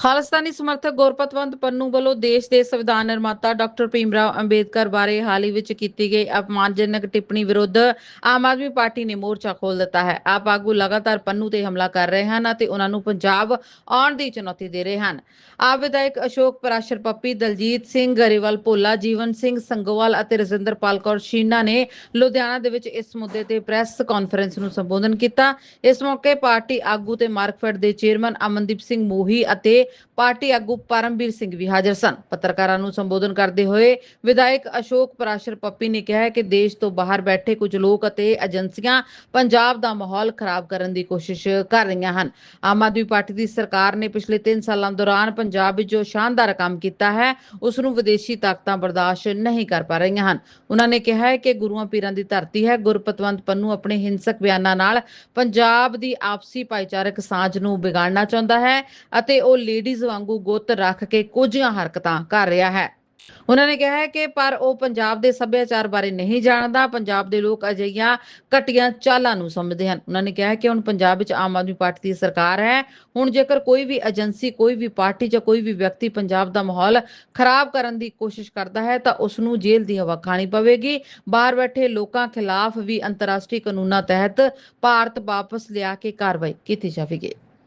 ਖਾਲਿਸਤਾਨੀ ਸਮਰਥਕ ਗੁਰਪਤਵੰਤ ਪੰਨੂ ਵੱਲੋਂ ਦੇਸ਼ ਦੇ ਸੰਵਿਧਾਨ ਨਿਰਮਾਤਾ ਡਾਕਟਰ ਭੀਮਰਾਓ ਅੰਬੇਦਕਰ ਬਾਰੇ ਹਾਲ ਹੀ ਵਿੱਚ ਕੀਤੀ ਗਈ ਅਪਮਾਨਜਨਕ ਟਿੱਪਣੀ ਵਿਰੁੱਧ ਆਮ ਆਦਮੀ ਪਾਰਟੀ ਨੇ ਮੋਰਚਾ ਖੋਲ ਦਿੱਤਾ ਹੈ। ਆਪ ਆਗੂ ਲਗਾਤਾਰ ਪੰਨੂ ਤੇ ਹਮਲਾ ਕਰ ਰਹੇ ਹਨ ਅਤੇ ਉਹਨਾਂ ਨੂੰ ਪੰਜਾਬ ਆਉਣ ਦੀ ਚੁਣੌਤੀ ਦੇ ਰਹੇ ਹਨ। ਆਪ ਵਿਧਾਇਕ ਅਸ਼ੋਕ ਪਰਾਸ਼ਰ ਪੱਪੀ, ਦਲਜੀਤ ਸਿੰਘ ਗਰੇਵਾਲ, ਭੋਲਾ ਜੀਵਨ ਸਿੰਘ ਸੰਗੋਵਾਲ ਅਤੇ ਰਜਿੰਦਰਪਾਲ ਕੌਰ ਸ਼ੀਨਾ ਨੇ ਲੁਧਿਆਣਾ ਦੇ ਵਿੱਚ ਇਸ ਮੁੱਦੇ ਤੇ ਪ੍ਰੈਸ ਕਾਨਫਰੰਸ ਨੂੰ ਸੰਬੋਧਨ ਕੀਤਾ। ਇਸ ਮੌਕੇ ਪਾਰਟੀ ਆਗੂ ਤੇ ਮਾਰਕਫੈਡ ਦੇ ਚੇਅਰਮੈਨ ਅਮਨਦੀਪ ਸਿੰਘ ਮੋਹੀ ਅਤੇ ਪਾਰਟੀ ਆਗੂ ਪਰਮਵੀਰ ਸਿੰਘ ਵੀ ਹਾਜ਼ਰ ਸਨ। ਪੱਤਰਕਾਰਾਂ ਨੂੰ ਸੰਬੋਧਨ ਕਰਦੇ ਹੋਏ ਵਿਧਾਇਕ ਅਸ਼ੋਕ ਪਰਾਸ਼ਰ ਪੱਪੀ ਨੇ ਕਿਹਾ ਕਿ ਦੇਸ਼ ਤੋਂ ਬਾਹਰ ਬੈਠੇ ਕੁਝ ਲੋਕ ਅਤੇ ਏਜੰਸੀਆਂ ਪੰਜਾਬ ਦਾ ਮਾਹੌਲ ਖਰਾਬ ਕਰਨ ਦੀ ਕੋਸ਼ਿਸ਼ ਕਰ ਰਹੀਆਂ ਹਨ। ਆਮ ਆਦਮੀ ਪਾਰਟੀ ਦੀ ਸਰਕਾਰ ਨੇ ਪਿਛਲੇ 3 ਸਾਲਾਂ ਦੌਰਾਨ ਪੰਜਾਬ ਵਿੱਚ ਜੋ ਸ਼ਾਨਦਾਰ ਕੰਮ ਕੀਤਾ ਹੈ, ਉਸ ਨੂੰ ਵਿਦੇਸ਼ੀ ਤਾਕਤਾਂ ਬਰਦਾਸ਼ਤ ਨਹੀਂ ਕਰ ਪਾ ਰਹੀਆਂ ਹਨ। ਉਹਨਾਂ ਨੇ ਕਿਹਾ ਹੈ ਕਿ ਗੁਰੂਆਂ ਪੀਰਾਂ ਦੀ ਧਰਤੀ ਹੈ। ਗੁਰਪਤਵੰਤ ਪੰਨੂ ਆਪਣੇ ਹਿੰਸਕ ਬਿਆਨਾਂ ਨਾਲ ਪੰਜਾਬ ਦੀ ਆਪਸੀ ਭਾਈਚਾਰਕ ਸਾਂਝ ਨੂੰ ਵਿਗਾੜਨਾ ਚਾਹੁੰਦਾ ਹੈ ਅਤੇ ਉਹ ਲੇਡੀਜ਼ ਵਾਂਗੂ ਗੁੱਤ ਰੱਖ ਕੇ ਕੁਝੀਆਂ ਹਰਕਤਾਂ ਕਰ ਰਿਹਾ ਹੈ। ਉਹਨਾਂ ਨੇ ਕਿਹਾ ਹੈ ਕਿ ਪਰ ਉਹ ਪੰਜਾਬ ਦੇ ਸੱਭਿਆਚਾਰ ਬਾਰੇ ਨਹੀਂ ਜਾਣਦਾ। ਪੰਜਾਬ ਦੇ ਲੋਕ ਅਜਿਹੀਆਂ ਘਟੀਆਂ ਚਾਲਾਂ ਨੂੰ ਸਮਝਦੇ ਹਨ। ਉਹਨਾਂ ਨੇ ਕਿਹਾ ਹੈ ਕਿ ਹੁਣ ਪੰਜਾਬ ਵਿੱਚ ਆਮ ਆਦਮੀ ਪਾਰਟੀ ਦੀ ਸਰਕਾਰ ਹੈ। ਹੁਣ ਜੇਕਰ ਕੋਈ ਵੀ ਏਜੰਸੀ, ਕੋਈ ਵੀ ਪਾਰਟੀ ਜਾਂ ਕੋਈ ਵੀ ਵਿਅਕਤੀ ਪੰਜਾਬ ਦਾ ਮਾਹੌਲ ਖਰਾਬ ਕਰਨ ਦੀ ਕੋਸ਼ਿਸ਼ ਕਰਦਾ ਹੈ ਤਾਂ ਉਸ ਨੂੰ ਜੇਲ੍ਹ ਦੀ ਹਵਾ ਖਾਣੀ ਪਵੇਗੀ। ਬਾਹਰ ਬੈਠੇ ਲੋਕਾਂ ਖਿਲਾਫ ਵੀ ਅੰਤਰਰਾਸ਼ਟਰੀ ਕਾਨੂੰਨਾਂ ਤਹਿਤ ਭਾਰਤ ਵਾਪਸ ਲਿਆ ਕੇ ਕਾਰਵਾਈ ਕੀਤੀ ਜਾਵੇਗੀ।